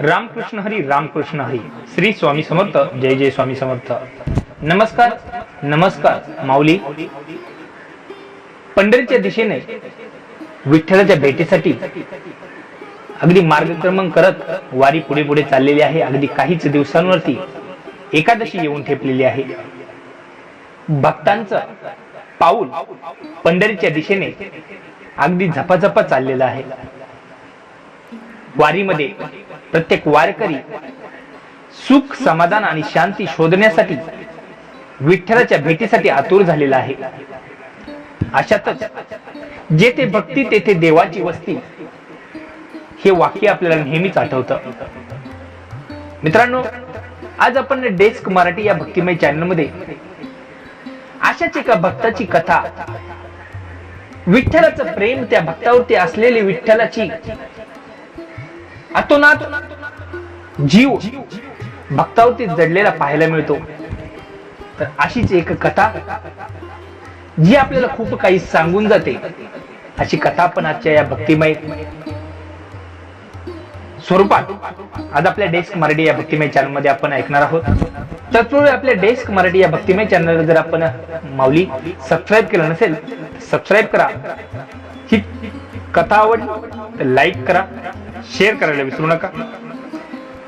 रामकृष्ण हरी रामकृष्ण हरी. श्री स्वामी समर्थ जय जय स्वामी समर्थ. नमस्कार नमस्कार माऊली. पंढरीच्या दिशेने विठ्ठलाच्या भेटीसाठी अगदी मार्गक्रमण करत वारी पुढे पुढे चाललेली आहे. अगदी काहीच दिवसांवरती एकादशी येऊन ठेपलेली आहे. भक्तांचं पाऊल पंढरीच्या दिशेने अगदी झपाझपा चाललेलं आहे. वारीमध्ये प्रत्येक वारकरी सुख समाधान आणि शांती शोधण्यासाठी विठ्ठलाच्या भेटीसाठी आतुर झालेला आहे. अशातच जेथे भक्ती तेथे देवाची वस्ती हे वाक्य आपल्याला नेहमीच आठवतं. मित्रांनो आज आपण डेस्क मराठी या भक्तिमय चॅनलमध्ये अशाच एका भक्ताची कथा विठ्ठलाचं प्रेम त्या भक्तावरती असलेली विठ्ठलाची अतोनात जीव भक्तावरती जडलेला पाहायला मिळतो. तर अशीच एक कथा जी आपल्याला खूप काही सांगून जाते. अशी कथा आपण आजच्या या भक्तिमय स्वरूपात आज आपल्या डेस्क मराठी या भक्तिमय चॅनलमध्ये आपण ऐकणार आहोत. तत्पूर्वी आपल्या डेस्क मराठी या भक्तिमय चॅनल जर आपण माऊली सबस्क्राईब केलं नसेल सबस्क्राईब करा. ही कथा आवड लाईक करा. शेअर करायला विसरू नका.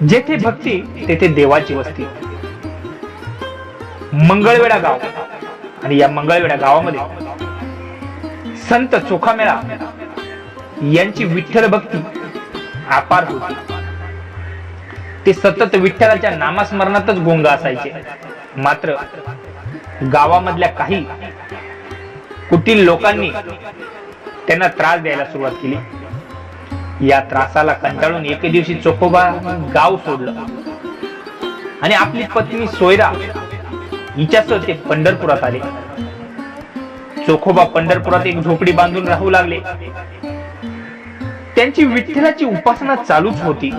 जेथे भक्ती तेथे देवाची वस्ती. मंगळवेडा गाव आणि या मंगळवेडा गावामध्ये संत चोखामेळा यांची विठ्ठल भक्ती अपार होती. ते सतत विठ्ठलाच्या नामस्मरणातच गोंग असायचे. मात्र गावामधल्या काही कुटील लोकांनी त्यांना त्रास द्यायला सुरुवात केली. या त्रासाला कंटाळून एके दिवशी चोखोबा गाव सोडलं. आणि आपली पत्नी सोयरा हिच्यासह ते पंढरपुरात आले. चोखोबा पंढरपुरात एक झोपडी बांधून राहू लागले. त्यांची विठ्ठलाची उपासना चालूच होती.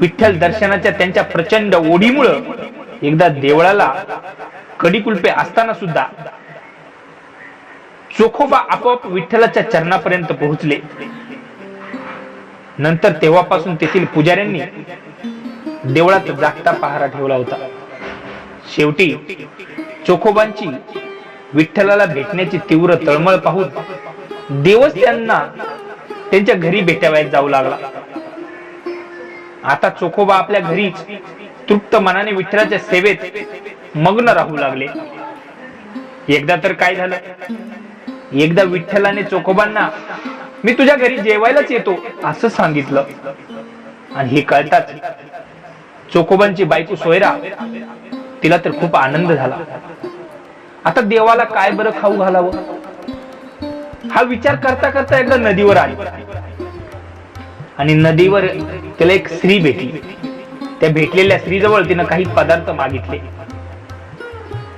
विठ्ठल दर्शनाच्या त्यांच्या प्रचंड ओढीमुळं एकदा देवळाला कडीकुल्पे असताना सुद्धा चोखोबा आपोआप विठ्ठलाच्या चरणापर्यंत पोहोचले. नंतर तेव्हापासून तेथील पुजाऱ्यांनी देवळात जागता पहारा ठेवला होता. शेवटी चोखोबांची विठ्ठलाला भेटण्याची तीव्र तळमळ पाहून देवच त्यांना त्यांच्या घरी भेटावयात जाऊ लागला. आता चोखोबा आपल्या घरीच तृप्त मनाने विठ्ठलाच्या सेवेत मग्न राहू लागले. एकदा तर काय झालं? एकदा विठ्ठलाने चोखोबांना मी तुझ्या घरी जेवायलाच येतो असं सांगितलं. आणि हे कळताच चोकोबांची बायको सोयरा तिला तर खूप आनंद झाला. आता देवाला काय बरं खाऊ घालावं? हा विचार करता करता एकदा नदीवर आली. आणि नदीवर तिला एक स्त्री भेटली. त्या भेटलेल्या स्त्रीजवळ तिनं काही पदार्थ मागितले.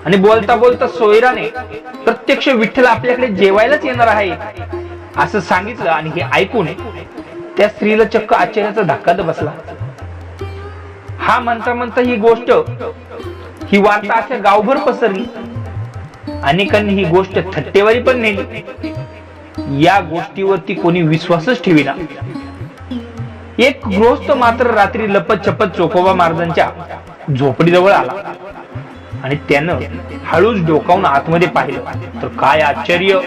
आणि बोलता बोलता सोयराने प्रत्यक्ष विठ्ठल आपल्याकडे जेवायलाच येणार आहे. असं सांगितलं आणि हे ऐकून त्या स्त्रीला चक्क आश्चर्याचा धक्का बसला. हा म्हणता म्हणता ही गोष्ट ही वार्ता अशा गावभर पसरली. अनेकांनी ही गोष्ट थट्टेवारी पण नेली. या गोष्टीवरती कोणी विश्वासच ठेवीना. एक गृहस्थ मात्र रात्री लपत छपत चोकोबा महाराजांच्या झोपडीजवळ आला. आणि त्यानं हळूच डोकावून आतमध्ये पाहिलं. तर काय आश्चर्य!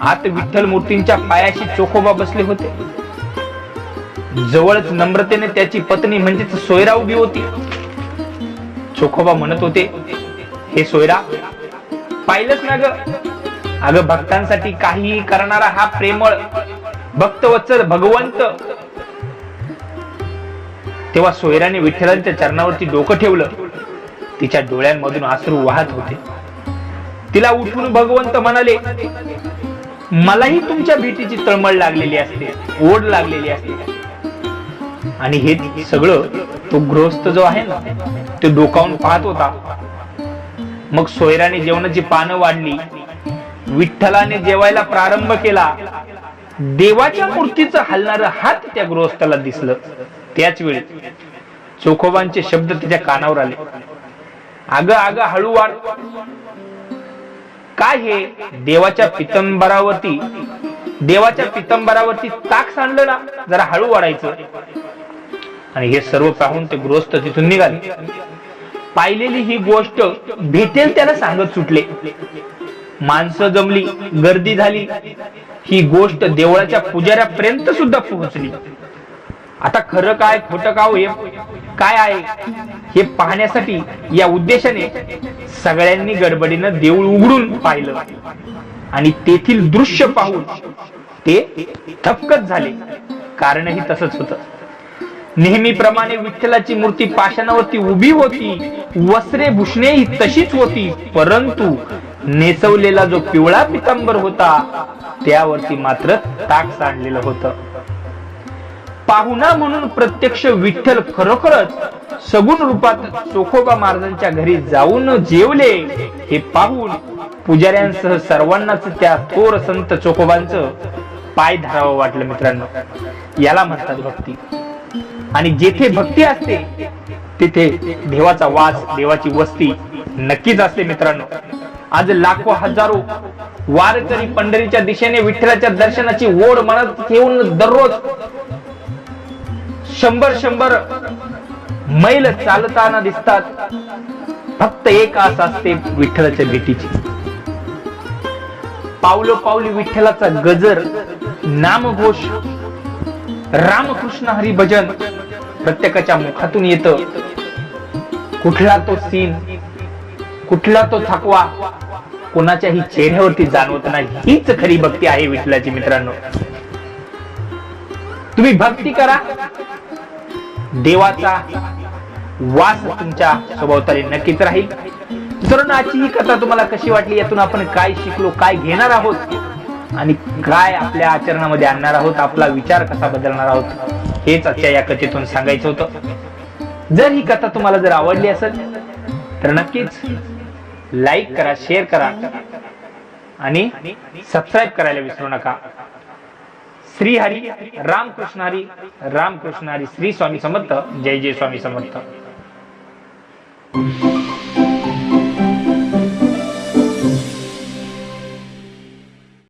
आत विठ्ठल मूर्तींच्या पायाशी चोखोबा बसले होते. जवळच नम्रतेने त्याची पत्नी म्हणजेच सोयरा उभी होती. चोखोबा म्हणत होते हे सोयरा पाहिलंच ना ग. अगं भक्तांसाठी काहीही करणारा हा प्रेमळ भक्तवत्सल भगवंत. तेव्हा सोयराने विठ्ठलांच्या चरणावरती डोकं ठेवलं. तिच्या डोळ्यांमधून आसरू वाहत होते. तिला उठून भगवंत म्हणाले मलाही तुमच्या भीतीची तळमळ लागलेली असते ओढ लागलेली असते. आणि हे सगळं तो गृहस्थ जो आहे ना तो डोकावून पाहत होता. मग सोयराने जेवणाची पानं वाढली विठ्ठलाने जेवायला प्रारंभ केला. देवाच्या मूर्तीचं हलणार हात त्या गृहस्थाला दिसलं. त्याच वेळी चोखोबांचे शब्द त्याच्या कानावर आले. अग अग हळू वाढ काय हे? देवाच्या पितंबरावरती देवाच्या पितंबरावरती ताक सांडलं ना जरा हळू वाढायचं. आणि हे सर्व पाहून ते गृहस्थ तिथून निघाले. पाहिलेली ही गोष्ट भेटेल त्याला सांगत सुटले. माणसं जमली गर्दी झाली. ही गोष्ट देवळाच्या पुजाऱ्यापर्यंत सुद्धा पोहोचली. आता खरं काय खोटं काय हो हे काय आहे? हे पाहण्यासाठी या उद्देशाने सगळ्यांनी गडबडीनं देऊळ उघडून पाहिलं. आणि तेथील दृश्य पाहून ते थपकत झाले. कारणही तसंच होतं. नेहमीप्रमाणे विठ्ठलाची मूर्ती पाषाणावरती उभी होती वस्त्रे भूषणे ही तशीच होती परंतु नेसवलेला जो पिवळा पितांबर होता त्यावरती मात्र ताक सांडलेलं होतं. पाहुणा म्हणून प्रत्यक्ष विठ्ठल खरोखरच सगुण रूपात चोखोबा महाराजांच्या घरी जाऊन जेवले. हे पाहून पुजाऱ्यांसह सर्वांनाच त्या थोर संत चोखोबांच पाय धरावं वाटलं मित्रांनो. याला म्हणतात भक्ती. आणि जेथे भक्ती असते तिथे देवाचा वास देवाची वस्ती नक्कीच असते मित्रांनो. आज लाखो हजारो वारकरी पंढरीच्या दिशेने विठ्ठलाच्या दर्शनाची ओढ म्हणत येऊन दररोज शंभर शंभर मैल चालताना दिसतात. फक्त एक आस असते विठ्ठलाच्या भेटीची. पावलो पावली विठ्ठलाचा गजर नामघोष रामकृष्ण हरी भजन प्रत्येकाच्या मुखातून येत. कुठला तो सीन कुठला तो थकवा कोणाच्याही चेहऱ्यावरती जाणवत नाही. हीच खरी भक्ती आहे विठ्ठलाची मित्रांनो. तुम्ही भक्ती करा. देवाचा वास तुमच्या सभोवताली नक्कीच राहील. मित्रांनो आजची ही कथा तुम्हाला कशी वाटली? यातून आपण काय शिकलो काय घेणार आहोत? आणि काय आपल्या आचरणामध्ये आणणार आहोत? आपला विचार कसा बदलणार आहोत? हेच आजच्या या कथेतून सांगायचं होतं. जर ही कथा तुम्हाला जर आवडली असेल तर नक्कीच लाईक करा शेअर करा. आणि सबस्क्राईब करायला विसरू नका. श्री हरी रामकृष्ण हरी रामकृष्ण हरी श्री स्वामी समर्थ जय जय स्वामी समर्थ.